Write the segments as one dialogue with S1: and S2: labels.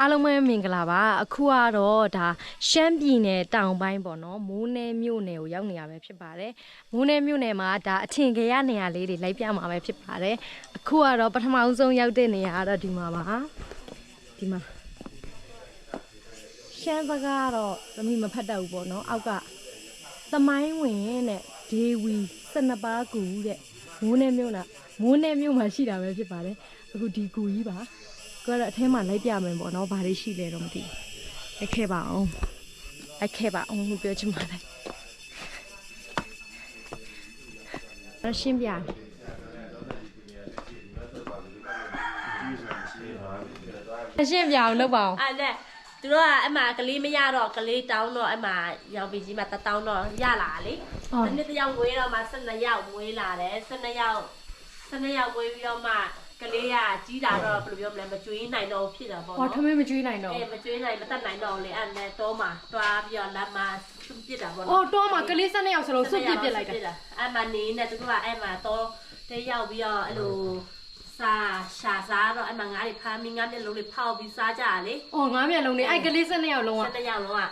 S1: အားလုံးပဲမင်္ဂလာပါအခုကတော့ဒါရှမ်းပြည်နယ်တောင်ပိုင်းပေါ့နော်မိုးနယ်မြို့နယ်ကိုရောက်နေရပဲဖြစ်ပါတယ်မိုးနယ်မြို့နယ်မှာဒါအထင်ကြီးရနေရာလေးတွေလိုက်ပြမှာပဲဖြစ်ပါတယ်အခုကတော့ပထမဦးဆုံးရောက်တဲ့နေရာကတော့ဒီမှာပါဒီမှာရှမ်းစကားကတော့သမီးမဖတ်တတ်ဘူးပေါ့နော်အောက်ကသမိုင်းဝင်တဲ့ဒေဝီစနပါးကူတဲ့မိုးနယ်မြို့နာမိုးနယ်မြို့မှာရှိတာပဲဖြစ်ပါတယ်အခုဒီကူကြီးပါ ကိုကတော့အထဲမှာလိုက်ပြမယ်ပေါ့နော်ဘာတွေရှိလဲတော့မသိဘူးလိုက်ခဲ့ပါအောင်လိုက်ခဲ့ပါအောင်လို့ပြောချင်ပါတယ်အဲ့ရှင်းပြမယ်အရှင်းပြအောင်လုပ်ပါအောင်
S2: အဲ့နဲ့သူတို့ကအဲ့မှာကလေးမရတော့ကလေးတောင်းတော့အဲ့မှာရောင်ပီကြီးမှာတတောင်းတော့ရလာလေ
S1: ဟုတ်
S2: ဒီနေ့တယောက်မွေးတော့မှ12ယောက်မွေးလာတယ်12ယောက်12ယောက်မွေးပြီးတော့မှ ကလေးကကြီးတာတော့ဘယ်လိုပြောမလဲမကျွေးနိုင်တော့ဖြစ်တာပေါ့
S1: ဟော
S2: နော်
S1: ထမင်းမကျွေးနိုင်တော့
S2: အေးမကျွေးနိုင်မတတ်နိုင်တော့လေအဲ့နဲ့တော့မှတွားပြီးတော့လက်မှာဆွန့်ပစ်တာပေါ့
S1: အော်တော့မှကလေးစက်နှစ်ယောက်စလုံးစွတ်ပစ်ပစ်လိုက်တာ
S2: အဲ့မှာနေနဲ့သူတို့ကအဲ့မှာတော့တဲရောက်ပြီးတော့အဲ့လိုစားရှာစားတော့အဲ့မှာငါးတွေဖမ်းပြီးငါးမျက်လုံးတွေဖောက်ပြီးစားကြရလေ
S1: အော်ငါးမျက်လုံးလေးအဲ့ကလေးစက်နှစ်ယောက်လုံး
S2: ဆက်
S1: က
S2: တဲ့ရောက်လုံးက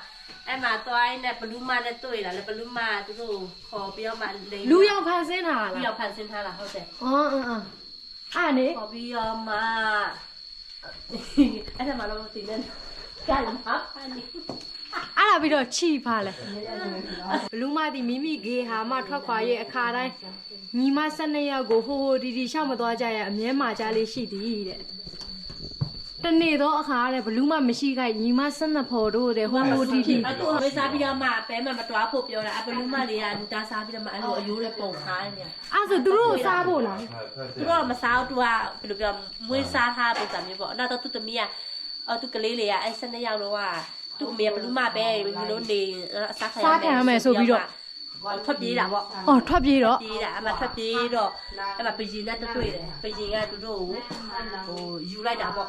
S2: အဲ့မှာသွားရင်းနဲ့ဘလူးမနဲ့တွေ့လာလေဘလူးမသူတို့ခေါ်ပြီးတော့မှလိန်
S1: လူယောက်ဖန်ဆင်းတာ
S2: လူ
S1: လား
S2: ရောက်ဖန်ဆင်းထားတာဟုတ်တယ်
S1: အော်အော် အော်အဲ့နေ
S2: ခေါ်ပြီးတော့မှအဲ့ဒါမှတော့တင်နေကြိုင်မှာဖန်နေ
S1: အဲ့ဒါပြီးတော့ချီဖားလဲဘလူးမတီမိမိဂေဟာမထွက်ခွာရဲ့အခါတိုင်းညီမ၁၂ယောက်ကိုဟိုဟိုဒီဒီရှောက်မသွားကြရအမြဲမှာကြလေးရှိသည်တဲ့ တနေ့တော့အခါတဲ့ဘလူးမမရှိခိုက်ညီမ၁၂ဖော်တို့တဲ့ဟိုဟိုဒီဒီ
S2: အဲ့သူဝေးစားပြီးတော့မှပဲမှမတွားဖို့ပြောတာအဘလူးမတွေကလူသားစားပြီးတော့မှအဲ့လိုအယိုးတွေပုံထားနေတယ်
S1: အဲ့ဆိုသူတို့ကိုစားဖို့လား
S2: သူတို့ကမစားဘူးသူကဘယ်လိုပြောမွေးစားထားပုံစံမျိုးပေါ့နောက်တော့သူသမီးကအော်သူကလေးလေးကအဲ့၁၂ယောက်လုံးကသူ့အမေကဘလူးမပဲဘယ်လိုနေအစားခံထွက်ပြေးတာပေါ့
S1: အော်ထွက်ပြေးတော့
S2: ပြေးတာအမထွက်ပြေးတော့အဲ့မှာပရင်နဲ့တွေ့တယ်ပရင်ကသူတို့ကိုဟိုယူလိုက်တာပေါ့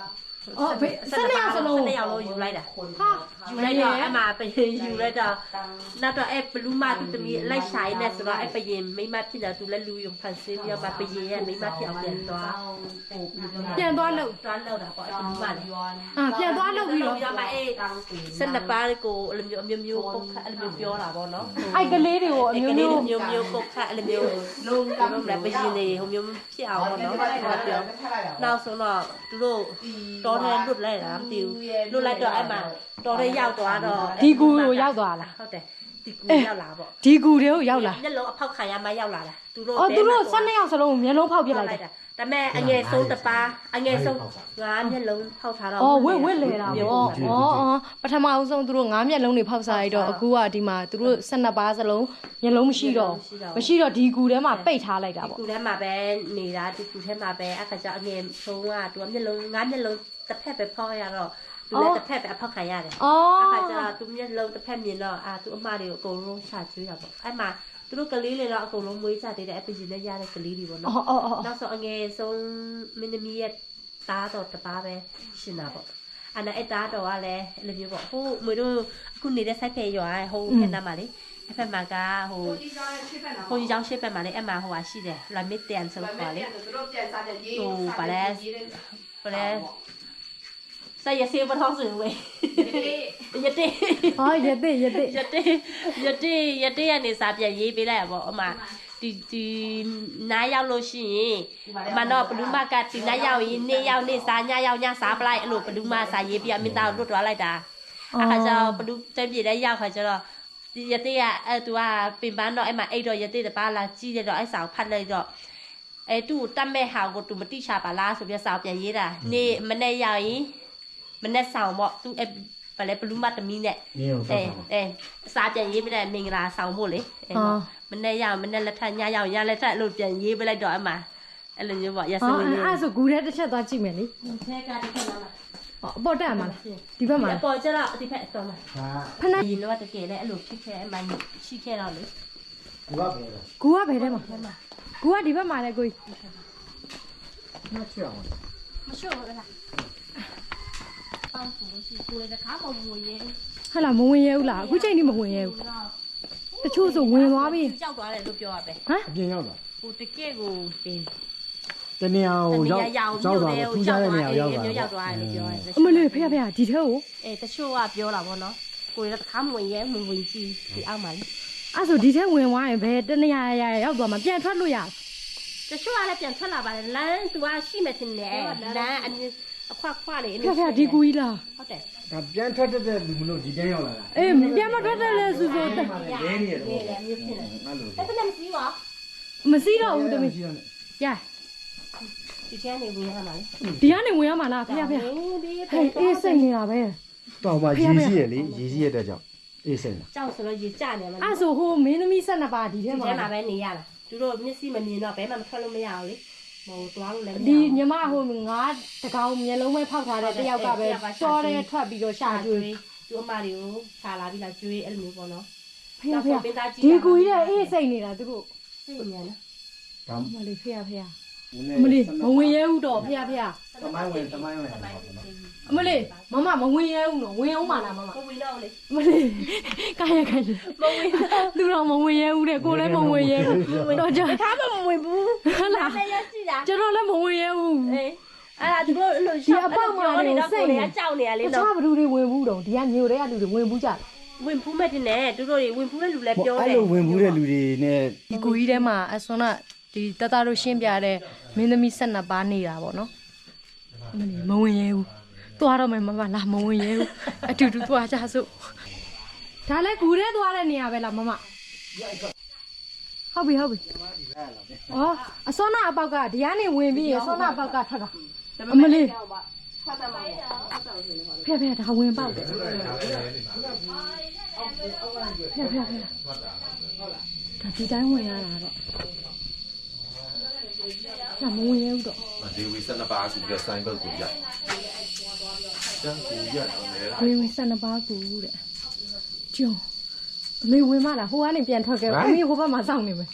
S1: အော်ဘေး၁၂ယောက်စလုံး
S2: ၁၂ယောက်လုံးယူလိုက်တာ
S1: ဟာ
S2: ယူလိုက်တော့အမပရင်ယူလိုက်တော့နောက်တော့အဲ့ဘလူးမသူတမီးလိုက်ဆိုင်နေဆိုတော့အဲ့ပရင်မိမဖြစ်တာသူလည်းလူယုံဖန်ဆင်းပြီးတော့မှပရင်ရဲ့မိမဖြစ်အောင်ပြန်သွားဟို
S1: ပြန်သွားလို့
S2: သွားလောက်တာပေါ့အဲ့ဘလူးမလည်း
S1: အာပြန်သွားလို့ပြီးတော့
S2: ပြီးတော့မှအဲ့စက်နှစ်ပါးကိုအဲ့လိုမျိုးအမျိုးမျိုးပုတ်ခတ်အဲ့လိုမျိုးပြောတာပေါ့နော်
S1: အဲ့ကလေးတွေကိုအမျိုးမျိုး
S2: မျိုးမျိုးပုတ်ခတ်အဲ့လိုမျိုးလုံးလုံးလည်းပရင်နေဟိုမျိုးဖြစ်အောင်ပေါ့နော်ပြောပြောနောက်ဆုံးတော့သူတို့တော်တယ်လွတ်လိုက်တာမသိဘူးလွတ်လိုက်တော့အဲ့မှာတော်တယ်ရောက်သွားတော့
S1: ဒီကူကိုရောက်သွားလား
S2: ဟုတ်တယ်ဒီကူရောက်လာပေါ့
S1: ဒီကူတွေကိုရောက်လာ
S2: မျက်လုံးအဖောက်ခံရမှရောက်လာတာသူတို့
S1: အော်သူတို့၁၂ယောက်စလုံးကိုမျက်လုံးဖောက်ပစ်လိုက်တာ
S2: ဒါပေမဲ့အငယ်ဆုံးတစ်ပါးအငယ်ဆုံးငါးမျက်လုံးဖောက်ထားတော့
S1: အော်ဝစ်ဝစ်လေတာပေါ့အော်အော်ပထမအောင်ဆုံးသူတို့ငါးမျက်လုံးတွေဖောက်စားရတော့အခုကဒီမှာသူတို့12ပါးစလုံးမျက်လုံးမရှိတော့မရှိတော့ဒီကူထဲမှာပိတ်ထားလိုက်တာပေါ့
S2: ကူထဲမှာပဲနေတာဒီကူထဲမှာပဲအခါကျအငယ်ဆုံးကသူကမျက်လုံးငါးမျက်လုံးတစ်ဖက်ပဲဖောက်ရတော့သူလည်းတစ်ဖက်ပဲအဖောက်ခံရတယ်
S1: အော်
S2: အခါကျသူမျက်လုံးတစ်ဖက်မြင်တော့အာသူအမတွေကိုအကုန်လုံးရှာကျွေးတာပေါ့အဲ့မှာ သူတို့ကလေးတွေတော့အကုန်လုံးမွေးကြသေးတယ်အပင်ကြီးနဲ့ရတဲ့ကလေးတွေပေါ့နော်
S1: အော်အော်အော်
S2: နောက်ဆုံးအငယ်ဆုံးမင်းသမီးရဲ့သားတော်တစ်ပါးပဲရှင်တာပေါ့အဲ့ဒါအဲ့သားတော်ကလည်းအဲ့လိုမျိုးပေါ့ဟိုမွေတို့အခုနေတဲ့စိုက်ဖယ်ရွာဟိုဖက်နားမှာလေအဲ့ဖက်မှာကဟိုဟိုကြောင်ရှိဖက်မှာလေအဲ့မှာဟိုဟာရှိတယ်လွိုင်မစ်တန်ဆိုတော့လေဟိုဘာလဲဘာလဲ စိုက်ရစေးပထောင်းစင်ဝေးရတဲ့
S1: ဟာရတဲ့ရတဲ့
S2: ရတဲ့ရတဲ့ရတဲ့ကနေစာပြန်ရေးပေးလိုက်ရပေါ့အမဒီဒီနားရောက်လို့ရှိရင်အမတော့ဘလူးမကဒီနားရောက်ရင်နေ့ရောက်နေ့စားညရောက်ညစားပလိုက်အဲ့လိုဘလူးမစာရေးပြီးအမင်းသားကိုလွတ်သွားလိုက်တာအခါကျတော့ဘလူးတက်ပြေတဲ့ရောက်ခါကျတော့ဒီရတဲ့ကအဲ့သူကပင်ပန်းတော့အဲ့မှာအိတ်တော့ရတဲ့တပါလာကြီးတယ်တော့အဲ့စာကိုဖတ်လိုက်တော့အဲသူ့တတ်မဲ့ဟာကိုသူမတိချပါလားဆိုပြီးစာပြန်ရေးတာနေ့မနေ့ရောက်ရင် မနေ့ဆောင်ပေါ့သူအဲ့ဘာလဲဘလူးမတမီးနဲ့
S3: နင်းအောင်
S2: အဲအဲစားပြန်ရေးပြတဲ့မင်္ဂလာဆောင်ဖို့လေအဲ
S1: အော်
S2: မနေ့ရောက်မနေ့လက်ထက်ညရောက်ညလက်ထက်အဲ့လိုပြန်ရေးပြလိုက်တော့အမှအဲ့လိုမျိုးပေါ့ရက်စ
S1: အော်
S2: မီလေး
S1: အဲ့ဆိုကူထဲတစ်ချက်သွားကြည့်မယ်လေ
S2: ထဲကဒီခဏမှာ
S1: အော်အပေါ်တက်မှာလားဒီဘက်မှာ
S2: အပေါ်ကျတော့ဒီဖက်တော့မှာ
S3: ဟာ
S1: ဖနက်
S2: ဒီတော့တကယ်လည်းအဲ့လိုဖြစ်ခဲ့အမှရှိခဲ့တော့လေ
S3: ဒီကပဲလား
S1: ကူကဘယ်ထဲမှာကူကဒီဘက်မှာလေကိုကြီး
S3: မချောင်း
S2: မရှိဘူးလား အော်ဆိုလို့ရှိကိုလည်းတစ်ခါမှမဝင်ရဲ
S1: ဟဟလာမဝင်ရဘူးလားအခုချိန်ကြီးမဝင်ရဘူးတချို့ဆိုဝင်သွားပြီ
S2: ကြောက်သွားတယ်လို့ပြောရပဲ
S1: ဟမ်
S3: အပြင်ရောက်လာ
S2: ဟိုတကယ်ကိုပင်
S3: တနေရာ
S2: တ
S3: ကို
S2: နေ
S3: ရောက်
S2: ရာရောက်
S3: ရောက်
S2: မြို့
S3: သွား
S2: လေ
S3: တယ်ထူး
S2: ကို
S3: ခြား
S2: ရောက်
S3: တဲ့
S2: သွား
S3: နေရာ
S2: တယ်
S3: ရောက်သွား
S2: မြို့ရောက်သွားတယ်လို့ပြောတယ်
S1: အမလေးဖေဖေဒီထဲကို
S2: အဲတချို့ကပြောတာပေါ့နော်ကိုရတခါမဝင်ရဲမဝင်ကြည့်ဒီအောက်မှာလေ
S1: အဲ့ဆိုဒီထဲဝင်သွားရင်ဘယ်တနေရာရရောက်သွားမှာပြန်ထွက်လို့ရ
S2: တချို့ကလည်းပြန်ထွက်လာပါတယ်လမ်းသူကရှိမှတင်တယ်လမ်းအမြင် အခွခွလေး
S1: ဖေဖေဒီကူကြီးလား
S2: ဟုတ်တယ်
S3: ဒါပြန်ထွက်တတ်တဲ့လူမလို့ဒီတန်းရောက်လာတာ
S1: အေးပြန်မထွက်တယ်လေစူစူ
S3: လဲနေရတယ်
S2: လေလေမြစ်ဖြစ်တယ်
S3: အဲ့လို
S2: အဲ့ဒါလည်းမရှိပါ
S1: မစီးတော့ဘူးတမီး
S3: ရှိတော့
S1: ရ
S2: ဒီထဲနေဝင်ရမှာလေ
S1: ဒီကနေဝင်ရမှာလားဖေဖေ
S2: ဒီ
S1: ဟဲ့အေးစိတ်နေတာပဲ
S3: တော့မှရေစီးရလေရေစီးရတဲ့ကြောင့်အေးစိတ်လား
S2: ကြောက်ဆိုတော့ရေကြနေမှာ
S1: အဲ့ဆိုဟိုမင်းသမီး12ပါးဒီထဲ
S2: ဒီ
S1: မှာ
S2: ထဲမှာပဲနေရတာသူတို့မျက်စိမမြင်တော့ဘဲမှမထွက်လို့မရဘူးလေ ဟိုတွားလို့လည်းမရ
S1: ဒီ
S2: ဘူး
S1: ညီမဟိုငါတကောင်မျက်လုံးပဲဖောက်ထားတဲ့တယောက်ကပဲတော်တယ်ထွက်ပြီးတော့ရှာတွေ့
S2: သူအမတွေကိုခြာလာပြီးလာကျွေးအဲ့လိုမျိုးပေါ့နော်
S1: ဖေဖေဒီကူကြီးတဲ့အေးစိတ်နေတာသူတို့
S2: စိတ်ညံနော်
S3: ဒါ
S1: အမလေးဖေဖေ အမလေးမဝင်ရဲဘူးတော့ဖေဖေ
S3: သမိုင်းဝင်သမိုင်းဝင်
S1: အမလေးမမမဝင်ရဲဘူးနော်ဝင်အောင်ပါလားမမ
S2: ကိုဝင်တော့လေ
S1: အမလေးကာယခံမဝင်သူတော့မဝင်ရဲဘူးတဲ့ကိုလည်းမဝင်ရဲဘူးတော့ကြ
S2: ခါမမဝင်ဘူး
S1: ဟုတ်လား
S2: လည်းရရှိတာ
S1: ကျွန်တော်လည်းမဝင်ရဲဘူး
S2: အေးအဲ့ဒါသူတို့အဲ့လိုရှောက်နေတော့ကိုယ်ကကြောက်နေရလေ
S1: တ
S2: နော်
S1: ခြားဘလူတွေဝင်ဘူးတော့ဒီကမြို့တွေကလူတွေဝင်ဘူးကြ
S2: ဝင်ဖူးမဲ့တင်တယ်သူတို့တွေဝင်ဖူးတဲ့လူလည်းပြော
S3: အဲ့
S2: တယ်
S3: လိုဝင်မှုတဲ့လူတွေနဲ့
S1: ဒီကူကြီးထဲမှာအစွမ်းက ဒီတတတို့ရှင်းပြတဲ့မင်းသမီး12ပါးနေတာပေါ့နော်အမလီမဝင်ရဲဘူးသွားတော့မယ်မမလာမဝင်ရဲဘူးအတူတူသွားကြစို့ဒါလည်းကူထဲသွားတဲ့နေရာပဲလားမမဟုတ်ပြီဟုတ်ပြီဩအစွမ်းနာအပေါက်ကဒီကနေဝင်ပြီးရအစွမ်းနာအပေါက်ကထွက်တာအမလီဖျက်ဖျက်ဒါဝင်ပေါက်တယ်ဖျက်ဖျက်ဖျက်ဒါဒီတိုင်းဝင်ရတာတော့ ဒါမဝင်ရဘူးတော့
S4: ဒီဝီစနပါဆိုပြီးဆိုင်ဘက်ကိုရကျန်ကိုရတယ်လေ
S1: ဝေဝီ12ပါးကူတဲ့ကျုံအမေဝင်မလားဟိုကနေပြန်ထွက်ခဲ့အမေဟိုဘက်မှာစောင့်နေမယ်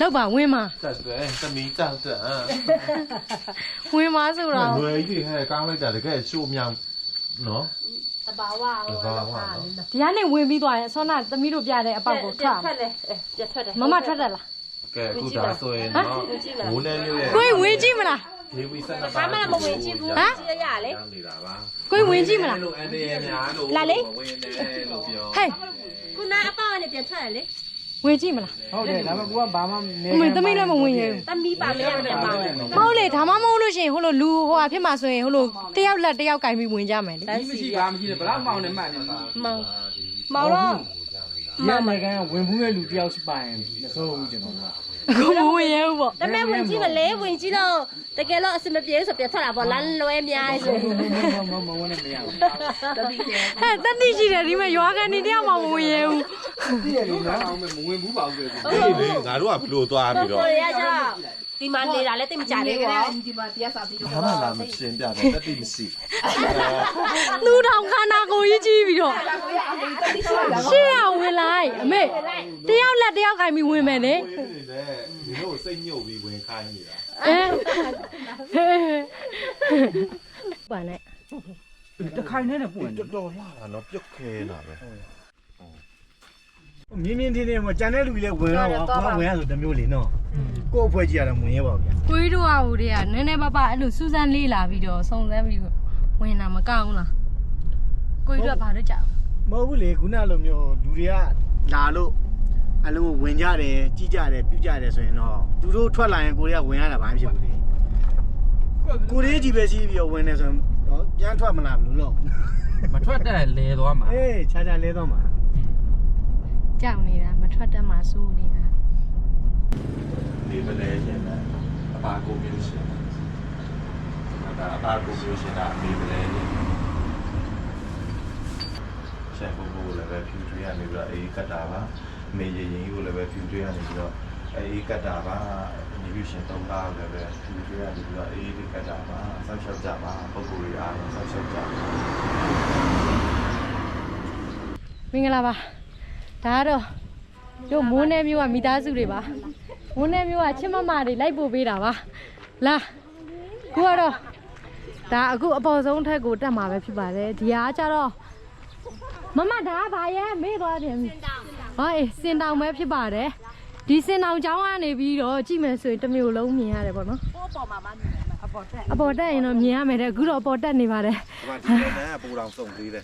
S1: လောက်ပါဝင်မ
S4: တက်တယ်သမီးတောက်တယ်
S1: ဝင်မဆိုတော့
S4: လွယ်ကြီးဟဲ့ကောင်းလိုက်တာတကယ်ရှိုးမြောင်နော်
S2: တဘာဝဟို
S1: ဒီကနေဝင်ပြီးသွားရင်ဆောနာသမီးတို့ပြတဲ့အပေါက်ကိုထွက်
S2: ထွက်လေပြထွက်တယ်
S1: မမထွက်တယ်လား
S4: ကဲခုဒါဆိုရင်တော့ဝိုးနေလို့ရ
S1: ကိုယ်ဝင်ကြည့်မလား
S4: ဒီဝီစနပါ
S2: ဘာမှမဝင်ကြည့်ဘူးကြည့်ရလေ
S4: နေတာပါ
S1: ကိုယ်ဝင်ကြည့်မလား
S4: လို့အန်ဒီရများလို့ဝင်နေလို့ပြော
S1: ဟဲ့
S2: ခုနအပေါ့ကနေပြန်ထွက်တယ်လေ
S1: ဝင်ကြည့်မလား
S3: ဟုတ်တယ်ဒါပေမဲ့ကိုကဘာမှနေ
S1: အမေသမီးလည်းမဝင်ရဘူး
S2: တမီးပါမရပြန်ပါမယ်
S1: မဟုတ်လေဒါမှမဟုတ်လို့ရှိရင်ဟိုလိုလူဟိုဟာဖြစ်မှာဆိုရင်ဟိုလိုတယောက်လက်တယောက်ကင်ပြီးဝင်ကြမယ်လေ
S2: တန်းစီ
S5: မရှိပါမရှိတယ်ဘလောက်မောင်နေမှတ်နေပါ
S2: မောင်မောင်တော့
S3: ရနိုင်ကန်ဝင်မှုတဲ့လူတယောက်စပိုင်မစိုးဘူးကျွန်တော်က
S1: အခုမဝင်ရဘူးပေါ့
S2: ဒါပေမဲ့ဝင်ကြည့်မလဲဝင်ကြည့်တော့တကယ်လို့အစမပြေဆိုပြန်ထွက်လာပေါ့လမ်းလွဲများဆို
S3: မမမဝင်နေမရဘူး
S2: တတိယ
S1: ဟဲ့တတိရှိတယ်ဒီမှာရွာကနေတယောက်မှမဝင်ရဘူး
S3: သိရလေနော်
S5: အောင်မဝင်ဘူးပါဘူးလေ
S4: အေးလေငါတို့ကဘလို့သွားပြီးတော့
S2: ကိုရကြ ဒီမှာနေတာလည်းတိတ်မကြသေးဘူး
S4: ဘာမှလာမရှင်းပြတယ်တက်တိမရှိ
S1: လူထောင်ခန္ဓာကိုယ်ကြီးကြီးပြီးတော့ရှေ့ရဝင်လိုက်အမေတယောက်လက်တယောက်ကင်ပြီးဝင်မယ်လေ
S4: ဝေးနေတယ်ဒီလိုစိတ်ညှို့ပြီးဝင်ခိုင်းနေတာ
S1: အဲပါနဲ့
S5: တခိုင်နဲ့နဲ့ပွင့်
S4: တော်တော်လာတာနော်ပြုတ်ခဲလာပဲ
S3: မြင်းမြင်းတင်းတင်းမကြံတဲ့လူကြီးလည်းဝင်တော့ပါကိုကဝင်ရဆိုတမျိုးလေနော်ကို့အဖွဲ့ကြီးကတော့ဝင်ရပါဗျာ
S1: ကိုကြီးတို့ကဟိုတည်းကနည်းနည်းပါးပါအဲ့လိုစူးစမ်းလေးလာပြီးတော့စုံစမ်းပြီးဝင်တာမကောင်းဘူးလားကိုကြီးတို့ကဘာလို့ကြောက်
S3: မဟုတ်ဘူးလေခုနလိုမျိုးလူတွေကလာလို့အလုံးဝင်ကြတယ်ကြည့်ကြတယ်ပြုကြတယ်ဆိုရင်တော့သူတို့ထွက်လာရင်ကိုတွေကဝင်ရတာဘာမှဖြစ်ဘူးလေကိုလေးကြီးပဲရှိပြီးတော့ဝင်နေဆိုရင်တော့ပြန်ထွက်မလာဘူးလို့
S5: မထွက်တဲ့လဲသွားမှာ
S3: အေးခြားခြားလဲတော့မှာ
S1: ကြောက်နေတာမထွက်တတ်မှစိုးနေတာ
S4: ဒီမလဲရှင်တယ်အပါကိုမျိုးရှင်ဒါအပါကိုမျိုးရှင်တာဒီမလဲရှင်ဆက်ဖို့ကိုလည်းပဲဖြူထွေးရနေပြီးတော့အေးကတ်တာပါမေရရင်ကိုလည်းပဲဖြူထွေးရနေပြီးတော့အေးကတ်တာပါဒီပြရှင်သုံးသားလည်းပဲဖြူထွေးရနေပြီးတော့အေးဒီကတ်တာပါဆောက်ရှောက်ကြပါပုံကိုယ်တွေအားလုံးဆောက်ရှောက်ကြပါ
S1: မင်္ဂလာပါ ဒါကတော့တို့မိုးနေမျိုးကမိသားစုတွေပါမိုးနေမျိုးကချစ်မမတွေလိုက်ပို့ပေးတာပါလာခုကတော့ဒါအခုအပေါ်ဆုံးထက်ကိုတက်မှာပဲဖြစ်ပါတယ်ဒီဟာကျတော့မမဒါကဘာရဲမေ့သွားပြန်ပြီဟောအေးစင်တောင်ပဲဖြစ်ပါတယ်ဒီစင်အောင်ကျောင်းကနေပြီးတော့ကြည့်မယ်ဆိုရင်တစ်မျိုးလုံးမြင်ရတယ်ပေါ့နော်
S6: ဟိုအပေါ်မှာမမြင်ဘူးအပေါ်တက်
S1: အပေါ်တက်ရင်တော့မြင်ရမယ်တဲ့အခုတော့အပေါ်တက်နေပါတယ်
S4: ဒီမှာဒီကတန်းကပူတော်စုံသေးတယ်